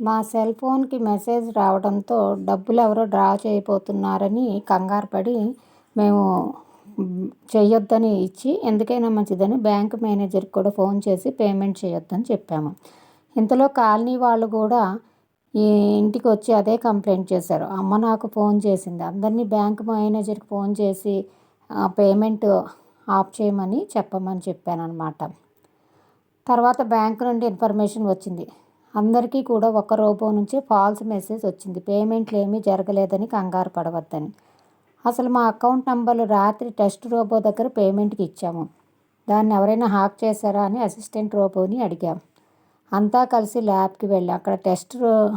మా సెల్ ఫోన్కి మెసేజ్ రావడంతో డబ్బులు ఎవరో డ్రా చేయబోతున్నారని కంగారు పడి మేము చేయొద్దని ఇచ్చి ఎందుకైనా మంచిదని బ్యాంక్ మేనేజర్కి కూడా ఫోన్ చేసి పేమెంట్ చేయొద్దని చెప్పాము. ఇంతలో కాలనీ వాళ్ళు కూడా ఈ ఇంటికి వచ్చి అదే కంప్లైంట్ చేశారు. అమ్మ నాకు ఫోన్ చేసింది. అందరినీ బ్యాంక్ మేనేజర్కి ఫోన్ చేసి పేమెంట్ ఆఫ్ చేయమని చెప్పమని చెప్పాను అనమాట తర్వాత బ్యాంక్ నుండి ఇన్ఫర్మేషన్ వచ్చింది. అందరికీ కూడా ఒక రోబో నుంచి ఫాల్స్ మెసేజ్ వచ్చింది. పేమెంట్లు ఏమీ జరగలేదని కంగారు పడవద్దని. అసలు మా అకౌంట్ నంబర్లు రాత్రి టెస్ట్ రోబో దగ్గర పేమెంట్కి ఇచ్చాము. దాన్ని ఎవరైనా హ్యాక్ చేశారా అని అసిస్టెంట్ రోబోని అడిగాం. అంతా కలిసి ల్యాబ్కి వెళ్ళి. అక్కడ టెస్ట్ రో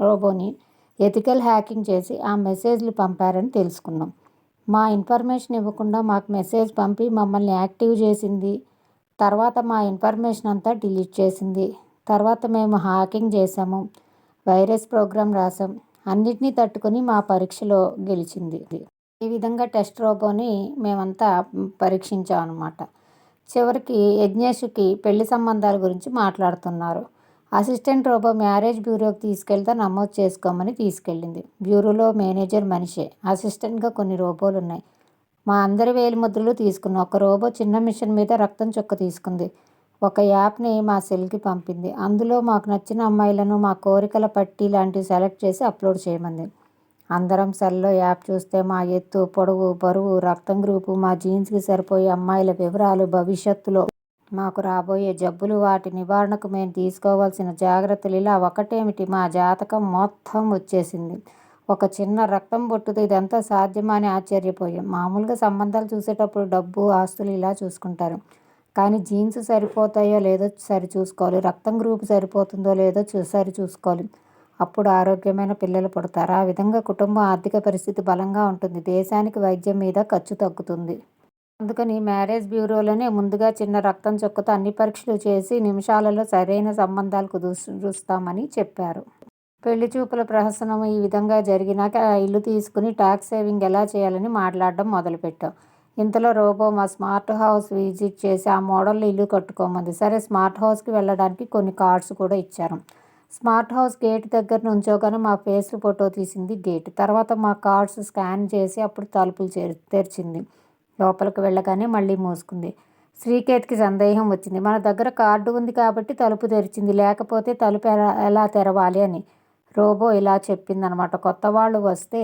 రోబోని ఎథికల్ హ్యాకింగ్ చేసి ఆ మెసేజ్లు పంపారని తెలుసుకున్నాం. మా ఇన్ఫర్మేషన్ ఇవ్వకుండా మాకు మెసేజ్ పంపి మమ్మల్ని యాక్టివ్ చేసింది. తర్వాత మా ఇన్ఫర్మేషన్ అంతా డిలీట్ చేసింది. తర్వాత మేము హాకింగ్ చేసాము వైరస్ ప్రోగ్రామ్ రాసాం అన్నిటినీ తట్టుకొని మా పరీక్షలో గెలిచింది. ఈ విధంగా టెస్ట్ రోబోని మేమంతా పరీక్షించాం అనమాట చివరికి యజ్ఞేష్కి పెళ్ళి సంబంధాల గురించి మాట్లాడుతున్నారు. అసిస్టెంట్ రోబో మ్యారేజ్ బ్యూరోకి తీసుకెళ్తే నమోదు చేసుకోమని తీసుకెళ్ళింది. బ్యూరోలో మేనేజర్ మనిషే. అసిస్టెంట్గా కొన్ని రోబోలు ఉన్నాయి మా అందరి వేలి ముద్రలు తీసుకున్నాం ఒక రోబో చిన్న మిషన్ మీద రక్తం చుక్క తీసుకుంది. ఒక యాప్ని మా సెల్కి పంపింది. అందులో మాకు నచ్చిన అమ్మాయిలను మా కోరికల పట్టి లాంటివి సెలెక్ట్ చేసి అప్లోడ్ చేయమంది. అందరం సెల్లో యాప్ చూస్తే మా ఎత్తు పొడవు బరువు రక్తం గ్రూపు మా జీన్స్కి సరిపోయే అమ్మాయిల వివరాలు భవిష్యత్తులో మాకు రాబోయే జబ్బులు వాటి నివారణకు మేము తీసుకోవాల్సిన జాగ్రత్తలు ఇలా ఒకటేమిటి? మా జాతకం మొత్తం వచ్చేసింది. ఒక చిన్న రక్తం బొట్టుతో ఇదంతా సాధ్యమా అని ఆశ్చర్యపోయాం. మామూలుగా సంబంధాలు చూసేటప్పుడు డబ్బు ఆస్తులు ఇలా చూసుకుంటారు. కానీ జీన్స్ సరిపోతాయో లేదో సరి చూసుకోవాలి రక్తం గ్రూప్ సరిపోతుందో లేదో చూ సరి చూసుకోవాలి అప్పుడు ఆరోగ్యమైన పిల్లలు పుడతారు. ఆ విధంగా కుటుంబ ఆర్థిక పరిస్థితి బలంగా ఉంటుంది. దేశానికి వైద్యం మీద ఖర్చు తగ్గుతుంది. అందుకని మ్యారేజ్ బ్యూరోలోనే ముందుగా చిన్న రక్తం చుక్కతో అన్ని పరీక్షలు చేసి నిమిషాలలో సరైన సంబంధాలు కుదురుస్తామని చెప్పారు. పెళ్ళి చూపుల ప్రహసనం ఈ విధంగా జరిగినాక ఇల్లు తీసుకుని ట్యాక్స్ సేవింగ్ ఎలా చేయాలని మాట్లాడడం మొదలుపెట్టాం. ఇంతలో రోబో మా స్మార్ట్ హౌస్ విజిట్ చేసి ఆ మోడల్లో ఇల్లు కట్టుకోమంది. సరే స్మార్ట్ హౌస్కి వెళ్ళడానికి కొన్ని కార్డ్స్ కూడా ఇచ్చారు. స్మార్ట్ హౌస్ గేట్ దగ్గర నుంచోగానే మా ఫేస్ ఫోటో తీసింది గేట్. తర్వాత మా కార్డ్స్ స్కాన్ చేసి అప్పుడు తలుపులు తెరిచింది. లోపలికి వెళ్ళగానే మళ్ళీ మూసుకుంది. శ్రీకేత్కి సందేహం వచ్చింది. మన దగ్గర కార్డు ఉంది కాబట్టి తలుపు తెరిచింది. లేకపోతే తలుపు ఎలా ఎలా తెరవాలి అని రోబో ఇలా చెప్పిందనమాట. కొత్త వాళ్ళు వస్తే